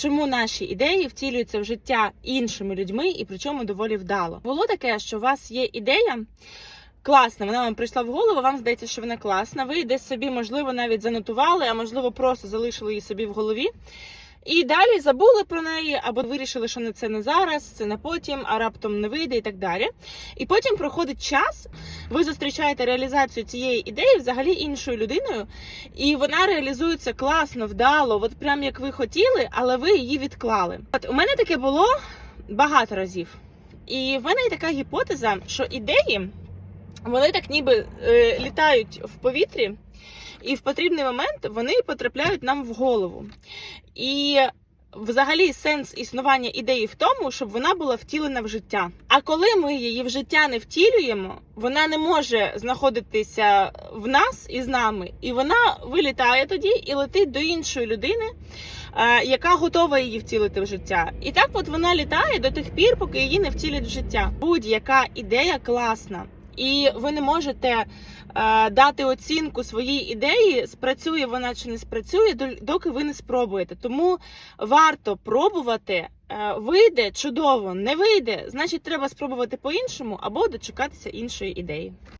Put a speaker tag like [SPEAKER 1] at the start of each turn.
[SPEAKER 1] чому наші ідеї втілюються в життя іншими людьми і причому доволі вдало. Було таке, що у вас є ідея. Класна, вона вам прийшла в голову, вам здається, що вона класна. Ви десь собі, можливо, навіть занотували, а можливо, просто залишили її собі в голові. І далі забули про неї, або вирішили, що не це не зараз, це не потім, а раптом не вийде і так далі. І потім проходить час, ви зустрічаєте реалізацію цієї ідеї взагалі іншою людиною, і вона реалізується класно, вдало, от прям як ви хотіли, але ви її відклали. От у мене таке було багато разів. І в мене є така гіпотеза, що ідеї вони так ніби е, літають в повітрі, і в потрібний момент вони потрапляють нам в голову. І взагалі сенс існування ідеї в тому, щоб вона була втілена в життя. А коли ми її в життя не втілюємо, вона не може знаходитися в нас і з нами, і вона вилітає тоді і летить до іншої людини, е, яка готова її втілити в життя. І так, от вона літає до тих пір, поки її не втілять в життя. Будь-яка ідея класна. І ви не можете е, дати оцінку своїй ідеї, спрацює вона чи не спрацює, до- доки ви не спробуєте. Тому варто пробувати. Е, вийде чудово, не вийде, значить, треба спробувати по-іншому або дочекатися іншої ідеї.